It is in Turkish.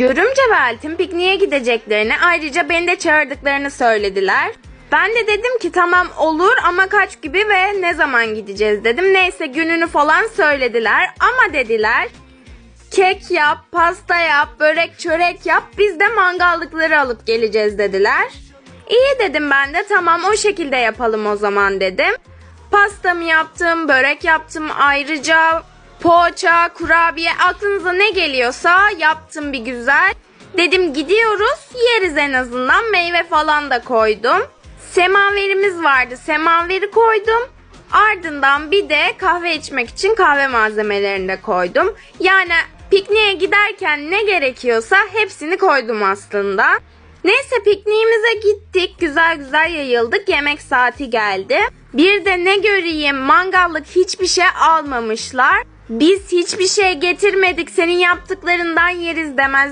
Görümce ve Eltim pikniğe gideceklerini ayrıca beni de çağırdıklarını söylediler. Ben de dedim ki tamam olur ama kaç gibi ve ne zaman gideceğiz dedim. Neyse gününü falan söylediler ama dediler kek yap, pasta yap, börek çörek yap biz de mangallıkları alıp geleceğiz dediler. İyi dedim ben de tamam o şekilde yapalım o zaman dedim. Pastamı yaptım, börek yaptım ayrıca poğaça, kurabiye aklınıza ne geliyorsa yaptım bir güzel. Dedim gidiyoruz yeriz en azından meyve falan da koydum. Semaverimiz vardı semaveri koydum. Ardından bir de kahve içmek için kahve malzemelerini de koydum. Yani pikniğe giderken ne gerekiyorsa hepsini koydum aslında. Neyse pikniğimize gittik. Güzel güzel yayıldık. Yemek saati geldi. Bir de ne göreyim mangallık hiçbir şey almamışlar. Biz hiçbir şey getirmedik senin yaptıklarından yeriz demezler.